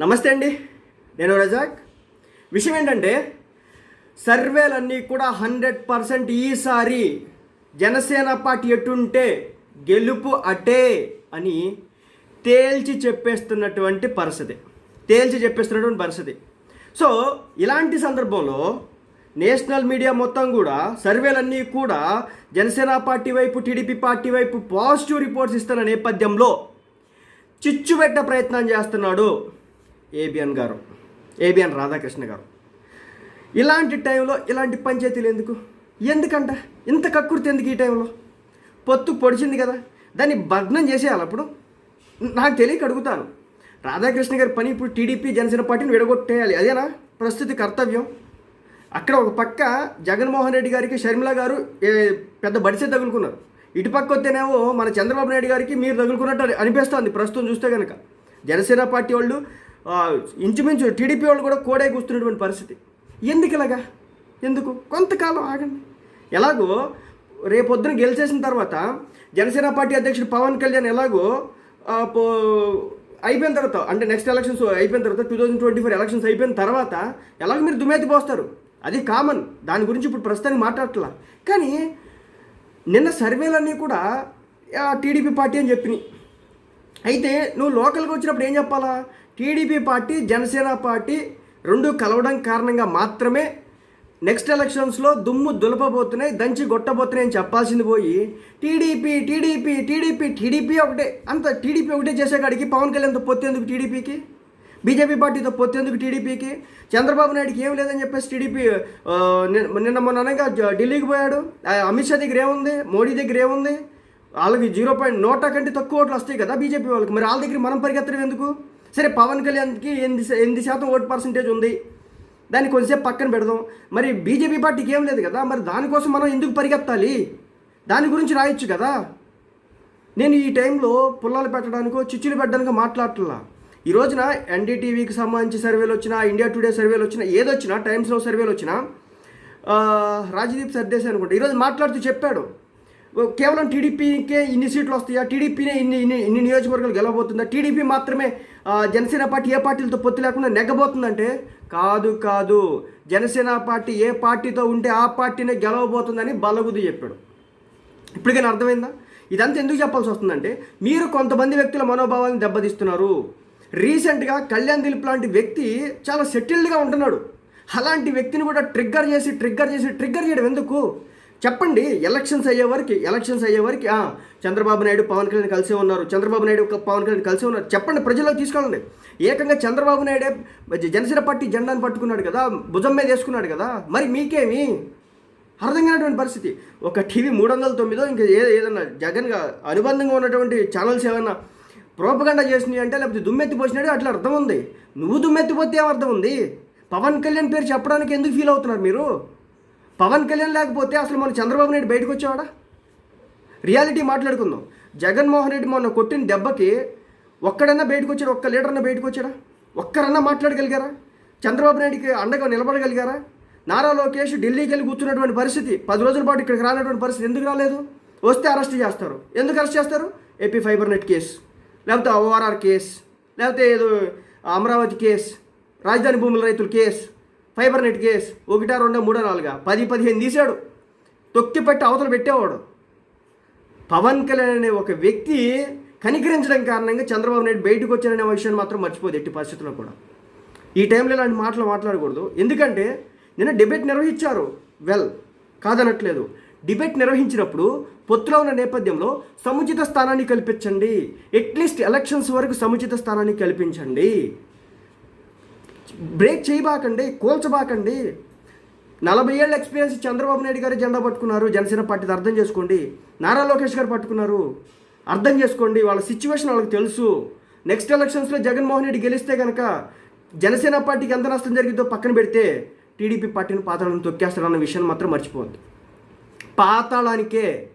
నమస్తే అండి. నేను రజాక్. విషయం ఏంటంటే సర్వేలన్నీ కూడా హండ్రెడ్ పర్సెంట్ ఈసారి జనసేన పార్టీ ఎటుంటే గెలుపు అటే అని తేల్చి చెప్పేస్తున్నటువంటి పరిస్థితి. తేల్చి చెప్పేస్తున్నటువంటి పరిస్థితి. సో ఇలాంటి సందర్భంలో నేషనల్ మీడియా మొత్తం కూడా సర్వేలన్నీ కూడా జనసేన పార్టీ వైపు టీడీపీ పార్టీ వైపు పాజిటివ్ రిపోర్ట్స్ ఇస్తున్న నేపథ్యంలో చిచ్చుబెట్ట ప్రయత్నం చేస్తున్నాడు. ఏబిఎన్ గారు ఏబిఎన్ రాధాకృష్ణ గారు. ఇలాంటి టైంలో ఇలాంటి పంచాయతీలు ఎందుకు? ఎందుకంట? ఇంత కక్కుర్తి ఎందుకు ఈ టైంలో? పొత్తు పొడిచింది కదా. దాన్ని భగ్నం చేసేయాలి అప్పుడు. నాకు తెలియక అడుగుతాను. రాధాకృష్ణ గారి పని ఇప్పుడు టీడీపీ జనసేన పార్టీని విడగొట్టేయాలి. అదేనా? ప్రస్తుతి కర్తవ్యం. అక్కడ ఒక పక్క జగన్మోహన్ రెడ్డి గారికి షర్మిల గారు పెద్ద బడిసే తగులుకున్నారు. ఇటు పక్క వస్తేనేమో మన చంద్రబాబు నాయుడు గారికి మీరు తగులుకున్నట్టు అనిపిస్తుంది అనిపిస్తోంది ప్రస్తుతం చూస్తే కనుక జనసేన పార్టీ వాళ్ళు ఇంచుమించు టీడీపీ వాళ్ళు కూడా కోడే కూస్తున్నటువంటి పరిస్థితి. ఎందుకు ఇలాగా? ఎందుకు? కొంతకాలం ఆగండి. ఎలాగో రేపొద్దున గెలిచేసిన తర్వాత జనసేన పార్టీ అధ్యక్షుడు పవన్ కళ్యాణ్ ఎలాగో పో- అయిపోయిన తర్వాత అంటే నెక్స్ట్ ఎలక్షన్స్ అయిపోయిన తర్వాత two thousand twenty four elections అయిపోయిన తర్వాత ఎలాగో మీరు దుమేతి పోస్తారు? అది కామన్ దాని గురించి ఇప్పుడు ప్రస్తుతానికి మాట్లాడట్లా. కానీ నిన్న సర్వేలన్నీ కూడా టీడీపీ పార్టీ అని చెప్పినాయి. అయితే నువ్వు లోకల్కి వచ్చినప్పుడు ఏం చెప్పాలా? టీడీపీ పార్టీ జనసేన పార్టీ రెండు కలవడం కారణంగా మాత్రమే నెక్స్ట్ ఎలక్షన్స్లో దుమ్ము దులపబోతున్నాయి దంచి కొట్టబోతున్నాయి అని చెప్పాల్సింది పోయి టీడీపీ టీడీపీ టీడీపీ టీడీపీ ఒకటే. అంత టీడీపీ ఒకటే చేసేకాడికి పవన్ కళ్యాణ్తో పొత్తేందుకు టీడీపీకి? బీజేపీ పార్టీతో పొత్తేందుకు టీడీపీకి? చంద్రబాబు నాయుడుకి ఏం లేదని చెప్పేసి టీడీపీ నిన్న మొన్న అనగా ఢిల్లీకి పోయాడు. అమిత్ షా దగ్గర ఏముంది? మోడీ దగ్గర ఏముంది? వాళ్ళకి జీరో పాయింట్ నోటా కంటే తక్కువ ఓట్లు వస్తాయి కదా బీజేపీ వాళ్ళకి. మరి వాళ్ళ దగ్గర మనం పరిగెత్తడం ఎందుకు? సరే పవన్ కళ్యాణ్కి ఎనిమిది ఎనిమిది శాతం ఓటు పర్సంటేజ్ ఉంది. దాన్ని కొంచెంసేపు పక్కన పెడదాం. మరి బీజేపీ పార్టీకి ఏం లేదు కదా మరి దానికోసం మనం ఎందుకు పరిగెత్తాలి? దాని గురించి రాయొచ్చు కదా. నేను ఈ టైంలో పుల్లలు పెట్టడానికో చిచ్చులు పెట్టడానికో మాట్లాడట్లా. ఈ రోజున ఎన్డీటీవీకి సంబంధించి సర్వేలు వచ్చినా ఇండియా టుడే సర్వేలు వచ్చినా ఏదొచ్చినా టైమ్స్లో సర్వేలు వచ్చినా రాజదీప్ సర్దేశాయి అనుకుంటా. ఈరోజు మాట్లాడుతూ చెప్పాడు. కేవలం టీడీపీకే ఇన్ని సీట్లు వస్తాయా? టీడీపీనే ఇన్ని ఇన్ని ఇన్ని నియోజకవర్గాలు గెలవబోతుందా? టీడీపీ మాత్రమే జనసేన పార్టీ ఏ పార్టీలతో పొత్తు లేకుండా నెగ్గబోతుందంటే? కాదు కాదు. జనసేన పార్టీ ఏ పార్టీతో ఉంటే ఆ పార్టీనే గెలవబోతుందని బలగుది చెప్పాడు. ఇప్పటికైనా అర్థమైందా? ఇదంతా ఎందుకు చెప్పాల్సి వస్తుందంటే మీరు కొంతమంది వ్యక్తుల మనోభావాలను దెబ్బతీస్తున్నారు. రీసెంట్గా కళ్యాణ్ దిలీప్ లాంటి వ్యక్తి చాలా సెటిల్డ్గా ఉంటున్నాడు. అలాంటి వ్యక్తిని కూడా ట్రిగ్గర్ చేసి ట్రిగ్గర్ చేసి ట్రిగ్గర్ చేయడం ఎందుకు? చెప్పండి ఎలక్షన్స్ అయ్యే వరకు ఎలక్షన్స్ అయ్యే వరకు ఆ, చంద్రబాబు నాయుడు పవన్ కళ్యాణ్ కలిసే ఉన్నారు చంద్రబాబు నాయుడు ఒక పవన్ కళ్యాణ్ కలిసే ఉన్నారు. చెప్పండి ప్రజలకు తీసుకెళ్ళండి. ఏకంగా చంద్రబాబు నాయుడే జనసేన పార్టీ జెండాను పట్టుకున్నాడు కదా భుజం మీద వేసుకున్నాడు కదా మరి మీకేమి? అర్థం కానటువంటి పరిస్థితి. ఒక టీవీ మూడు వందల తొమ్మిదో ఇంకా ఏ ఏదన్నా జగన్గా అనుబంధంగా ఉన్నటువంటి ఛానల్స్ ఏమన్నా ప్రోపగండా చేసినాయి అంటే లేకపోతే దుమ్మెత్తి పోసినాడు అట్లా అర్థం ఉంది. నువ్వు దుమ్మెత్తిపోతే ఏమర్థం ఉంది? పవన్ కళ్యాణ్ పేరు చెప్పడానికి ఎందుకు ఫీల్ అవుతున్నారు మీరు? పవన్ కళ్యాణ్ లేకపోతే అసలు మన చంద్రబాబు నాయుడు బయటకు వచ్చేవాడా? రియాలిటీ మాట్లాడుకుందాం. జగన్మోహన్ రెడ్డి మొన్న కొట్టిన దెబ్బకి ఒక్కడన్నా బయటకు వచ్చాడు? ఒక్క లీడరన్నా బయటకు వచ్చాడా? ఒక్కరన్నా మాట్లాడగలిగారా? చంద్రబాబు నాయుడికి అండగా నిలబడగలిగారా? నారా లోకేష్ ఢిల్లీకి వెళ్ళి కూర్చున్నటువంటి పరిస్థితి పది రోజుల పాటు ఇక్కడికి రానటువంటి పరిస్థితి ఎందుకు రాలేదు? వస్తే అరెస్ట్ చేస్తారు. ఎందుకు అరెస్ట్ చేస్తారు? ఏపీ ఫైబర్ నెట్ కేసు లేకపోతే ఓఆర్ఆర్ కేసు లేకపోతే ఏదో అమరావతి కేసు రాజధాని భూముల రైతుల కేసు ఫైబర్ నెట్ కేస్ ఒకటా రెండో మూడో నాలుగా? పది పదిహేను తీశాడు. తొక్కి పెట్టి అవతల పెట్టేవాడు. పవన్ కళ్యాణ్ అనే ఒక వ్యక్తి కనికరించడం కారణంగా చంద్రబాబు నాయుడు బయటకు వచ్చారనే విషయాన్ని మాత్రం మర్చిపోదు ఎట్టి పరిస్థితుల్లో కూడా. ఈ టైంలో ఇలాంటి మాటలు మాట్లాడకూడదు. ఎందుకంటే నిన్న డిబేట్ నిర్వహించారు. వెల్ కాదనట్లేదు. డిబేట్ నిర్వహించినప్పుడు పొత్తులో ఉన్న నేపథ్యంలో సముచిత స్థానాన్ని కల్పించండి. అట్లీస్ట్ ఎలక్షన్స్ వరకు సముచిత స్థానాన్ని కల్పించండి. బ్రేక్ చేయబాకండి కూల్చబాకండి. నలభై ఏళ్ళ ఎక్స్పీరియన్స్ చంద్రబాబు నాయుడు గారు జెండా పట్టుకున్నారు. జనసేన పార్టీది అర్థం చేసుకోండి. నారా లోకేష్ గారు పట్టుకున్నారు. అర్థం చేసుకోండి. వాళ్ళ సిచ్యువేషన్ వాళ్ళకి తెలుసు. నెక్స్ట్ ఎలక్షన్స్లో జగన్మోహన్ రెడ్డి గెలిస్తే కనుక జనసేన పార్టీకి ఎంత నష్టం జరిగిందో పక్కన పెడితే టీడీపీ పార్టీని పాతాళం తొక్కేస్తారన్న విషయాన్ని మాత్రం మర్చిపోవద్దు. పాతాళానికే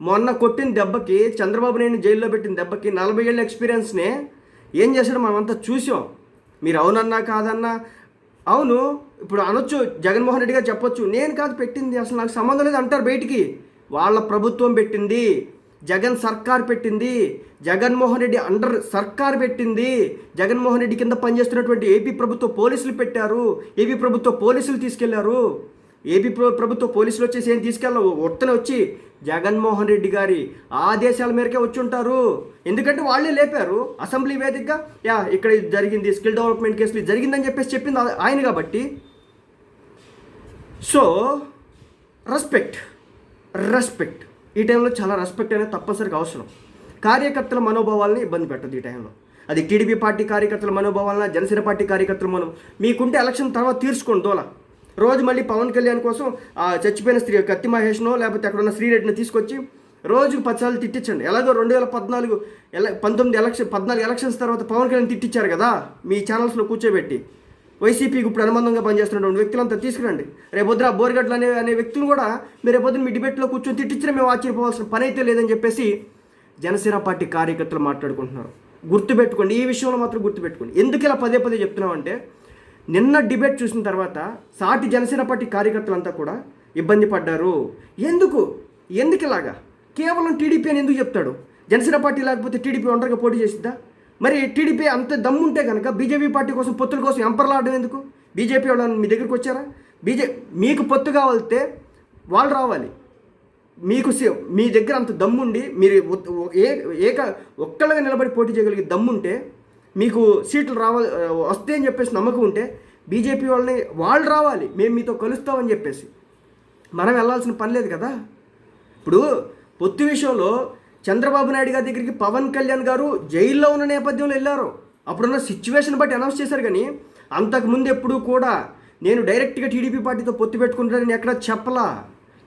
మొన్న కొట్టిన దెబ్బకి చంద్రబాబు నాయుడు జైల్లో పెట్టిన దెబ్బకి నలభై ఏళ్ళ ఎక్స్పీరియన్స్నే ఏం చేశాడో మనమంతా చూసాం మీరు అవునన్నా కాదన్నా అవును ఇప్పుడు అనొచ్చు జగన్మోహన్ రెడ్డి గారు చెప్పొచ్చు నేను కాదు పెట్టింది అసలు నాకు సంబంధం లేదు అంటారు బయటికి. వాళ్ళ ప్రభుత్వం పెట్టింది జగన్ సర్కార్ పెట్టింది జగన్మోహన్ రెడ్డి అండర్ సర్కార్ పెట్టింది జగన్మోహన్ రెడ్డి కింద పనిచేస్తున్నటువంటి ఏపీ ప్రభుత్వ పోలీసులు పెట్టారు ఏపీ ప్రభుత్వ పోలీసులు తీసుకెళ్ళారు. ఏపీ ప్రభుత్వ పోలీసులు వచ్చేసి ఏం తీసుకెళ్ళ ఒత్తన వచ్చి జగన్మోహన్ రెడ్డి గారి ఆదేశాల మేరకే వచ్చి ఉంటారు ఎందుకంటే వాళ్ళే లేపారు అసెంబ్లీ వేదికగా. యా ఇక్కడ ఇది జరిగింది స్కిల్ డెవలప్మెంట్ కేసులు జరిగిందని చెప్పేసి చెప్పింది ఆయన కాబట్టి. సో రెస్పెక్ట్ రెస్పెక్ట్ ఈ టైంలో చాలా రెస్పెక్ట్ అనేది తప్పనిసరిగా అవసరం. కార్యకర్తల మనోభావాలని ఇబ్బంది పెట్టదు ఈ టైంలో. అది టీడీపీ పార్టీ కార్యకర్తల మనోభావాలన జనసేన పార్టీ కార్యకర్తల మనం మీకుంటే ఎలక్షన్ తర్వాత తీర్చుకోండి దోల. రోజు మళ్ళీ పవన్ కళ్యాణ్ కోసం ఆ చచ్చిపోయిన స్త్రీ కత్తి మహేష్నో లేకపోతే అక్కడ ఉన్న శ్రీరెడ్డిని తీసుకొచ్చి రోజు పదిసార్లు తిట్టించండి. ఎలాగో రెండు వేల పద్నాలుగు ఎల పంతొమ్మిది ఎలక్షన్ పద్నాలుగు ఎలక్షన్స్ తర్వాత పవన్ కళ్యాణ్ తిట్టించారు కదా మీ ఛానల్స్లో కూర్చోబెట్టి. వైసీపీకి ఇప్పుడు అనుబంధంగా పనిచేస్తున్నటువంటి వ్యక్తులంతా తీసుకురండి. రేపొద్దున ఆ బోర్గడ్లు అనే అనే వ్యక్తులు కూడా మీరు రేపొద్దున మీ డిబేట్లో కూర్చొని తిట్టించిన మేము ఆశ్చర్యపోవాల్సిన పని అయితే లేదని చెప్పేసి జనసేన పార్టీ కార్యకర్తలు మాట్లాడుకుంటున్నారు. గుర్తుపెట్టుకోండి ఈ విషయంలో మాత్రం గుర్తుపెట్టుకోండి. ఎందుకు ఇలా పదే పదే చెప్తున్నామంటే నిన్న డిబేట్ చూసిన తర్వాత సాటి జనసేన పార్టీ కార్యకర్తలంతా కూడా ఇబ్బంది పడ్డారు. ఎందుకు? ఎందుకు ఇలాగా? కేవలం టీడీపీ అని ఎందుకు చెప్తాడు? జనసేన పార్టీ లేకపోతే టీడీపీ ఒంటరిగా పోటీ చేసిద్దా? మరి టీడీపీ అంత దమ్ముంటే కనుక బీజేపీ పార్టీ కోసం పొత్తుల కోసం ఎంపర్లాడడం ఎందుకు? బీజేపీ వాళ్ళు మీ దగ్గరికి వచ్చారా? బీజే మీకు పొత్తు కావాలితే వాళ్ళు రావాలి. మీకు మీ దగ్గర అంత దమ్ముండి మీరు ఏ ఏక ఒక్కళ్ళగా నిలబడి పోటీ చేయగలిగే దమ్ముంటే మీకు సీట్లు రావాలి వస్తే అని చెప్పేసి నమ్మకం ఉంటే బీజేపీ వాళ్ళని వాళ్ళు రావాలి మేము మీతో కలుస్తామని చెప్పేసి. మనం వెళ్ళాల్సిన పని లేదు కదా. ఇప్పుడు పొత్తు విషయంలో చంద్రబాబు నాయుడు గారి దగ్గరికి పవన్ కళ్యాణ్ గారు జైల్లో ఉన్న నేపథ్యంలో వెళ్ళారు. అప్పుడున్న సిచ్యువేషన్ బట్టి అనౌన్స్ చేశారు కానీ అంతకుముందు ఎప్పుడూ కూడా నేను డైరెక్ట్గా టీడీపీ పార్టీతో పొత్తు పెట్టుకుంటానని ఎక్కడ చెప్పలా.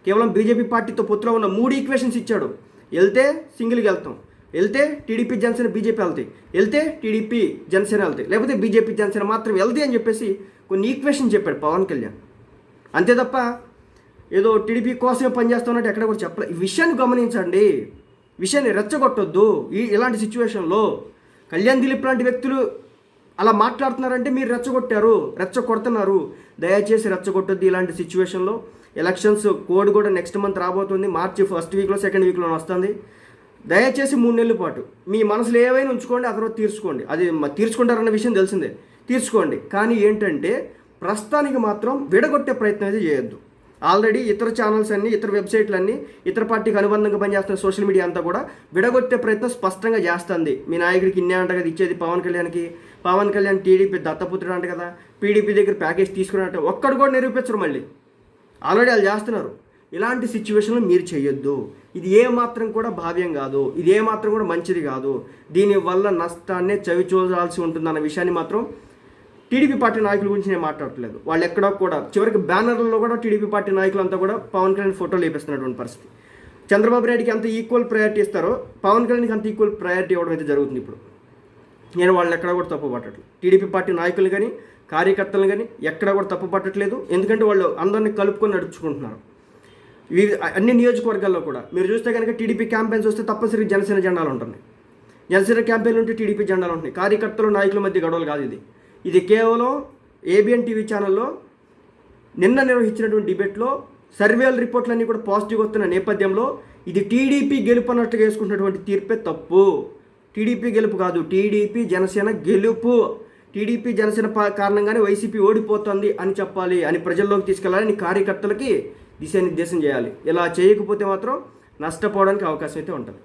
కేవలం బీజేపీ పార్టీతో పొత్తులో ఉన్న మూడు ఈక్వేషన్స్ ఇచ్చాడు. వెళ్తే సింగిల్గా వెళ్తాం. వెళ్తే టీడీపీ జనసేన బీజేపీ వెళ్తాయి. వెళ్తే టీడీపీ జనసేన వెళ్తాయి. లేకపోతే బీజేపీ జనసేన మాత్రం వెళ్తాయి అని చెప్పేసి కొన్ని ఈక్వేషన్ చెప్పాడు పవన్ కళ్యాణ్. అంతే తప్ప ఏదో టీడీపీ కోసమే పనిచేస్తున్నట్టు ఎక్కడ కూడా చెప్పలే. ఈ విషయాన్ని గమనించండి. విషయాన్ని రెచ్చగొట్టొద్దు. ఈ ఇలాంటి సిచ్యువేషన్లో కళ్యాణ్ దిలీప్ లాంటి వ్యక్తులు అలా మాట్లాడుతున్నారంటే మీరు రెచ్చగొట్టారు రెచ్చగొడుతున్నారు. దయచేసి రెచ్చగొట్టొద్దు ఇలాంటి సిచ్యువేషన్లో. ఎలక్షన్స్ కోడ్ కూడా నెక్స్ట్ మంత్ రాబోతుంది. మార్చి ఫస్ట్ వీక్లో సెకండ్ వీక్లో వస్తుంది. దయచేసి మూడు నెలల పాటు మీ మనసులో ఏవైనా ఉంచుకోండి ఆ తర్వాత తీర్చుకోండి. అది తీర్చుకుంటారన్న విషయం తెలిసిందే. తీర్చుకోండి. కానీ ఏంటంటే ప్రస్తుతానికి మాత్రం విడగొట్టే ప్రయత్నం అయితే చేయొద్దు. ఆల్రెడీ ఇతర ఛానల్స్ అన్ని ఇతర వెబ్సైట్లన్నీ ఇతర పార్టీకి అనుబంధంగా పనిచేస్తున్న సోషల్ మీడియా అంతా కూడా విడగొట్టే ప్రయత్నం స్పష్టంగా చేస్తుంది. మీ నాయకుడికి ఇన్నే అంట కదా ఇచ్చేది పవన్ కళ్యాణ్కి. పవన్ కళ్యాణ్ టీడీపీ దత్తపుత్రుడు అంట కదా. పీడీపీ దగ్గర ప్యాకేజ్ తీసుకున్నట్టు ఒక్కడు కూడా నిరూపించరు మళ్ళీ. ఆల్రెడీ వాళ్ళు చేస్తున్నారు. ఇలాంటి సిచ్యువేషన్లో మీరు చేయొద్దు. ఇది ఏ మాత్రం కూడా భావ్యం కాదు. ఇది ఏ మాత్రం కూడా మంచిది కాదు. దీనివల్ల నష్టాన్నే చవి చూడాల్సి ఉంటుందన్న విషయాన్ని మాత్రం టీడీపీ పార్టీ నాయకుల గురించి నేను మాట్లాడట్లేదు. వాళ్ళు ఎక్కడో కూడా చివరికి బ్యానర్లలో కూడా టీడీపీ పార్టీ నాయకులంతా కూడా పవన్ కళ్యాణ్ ఫోటోలు వేపిస్తున్నటువంటి పరిస్థితి. చంద్రబాబు నాయుడికి ఎంత ఈక్వల్ ప్రయారిటీ ఇస్తారో పవన్ కళ్యాణ్కి అంత ఈక్వల్ ప్రయారిటీ ఇవ్వడం అయితే జరుగుతుంది ఇప్పుడు. నేను వాళ్ళని ఎక్కడ కూడా తప్పు పట్టట్లేదు. టీడీపీ పార్టీ నాయకులు కానీ కార్యకర్తలు కానీ ఎక్కడ కూడా తప్పు పట్టట్లేదు. ఎందుకంటే వాళ్ళు అందరినీ కలుపుకొని నడుచుకుంటున్నారు. అన్ని నియోజకవర్గాల్లో కూడా. మీరు చూస్తే కనుక టీడీపీ క్యాంపెయిన్స్ వస్తే తప్పనిసరిగా జనసేన జెండాలు ఉంటున్నాయి. జనసేన క్యాంపెయిన్ ఉంటే టీడీపీ జెండాలు ఉంటున్నాయి. కార్యకర్తలు నాయకుల మధ్య గొడవలు కాదు ఇది. ఇది కేవలం ఏబిఎన్ టీవీ ఛానల్లో నిన్న నిర్వహించినటువంటి డిబేట్లో సర్వేల రిపోర్ట్లన్నీ కూడా పాజిటివ్ వస్తున్న నేపథ్యంలో ఇది టీడీపీ గెలుపు అన్నట్టుగా వేసుకుంటున్నటువంటి తీర్పే తప్పు. టీడీపీ గెలుపు కాదు టీడీపీ జనసేన గెలుపు. టీడీపీ జనసేన కారణంగానే వైసీపీ ఓడిపోతుంది అని చెప్పాలి అని ప్రజల్లోకి తీసుకెళ్ళాలని కార్యకర్తలకి దిశానిర్దేశం చేయాలి. ఇలా చేయకపోతే మాత్రం నష్టపోవడానికి అవకాశం అయితే ఉంటుంది.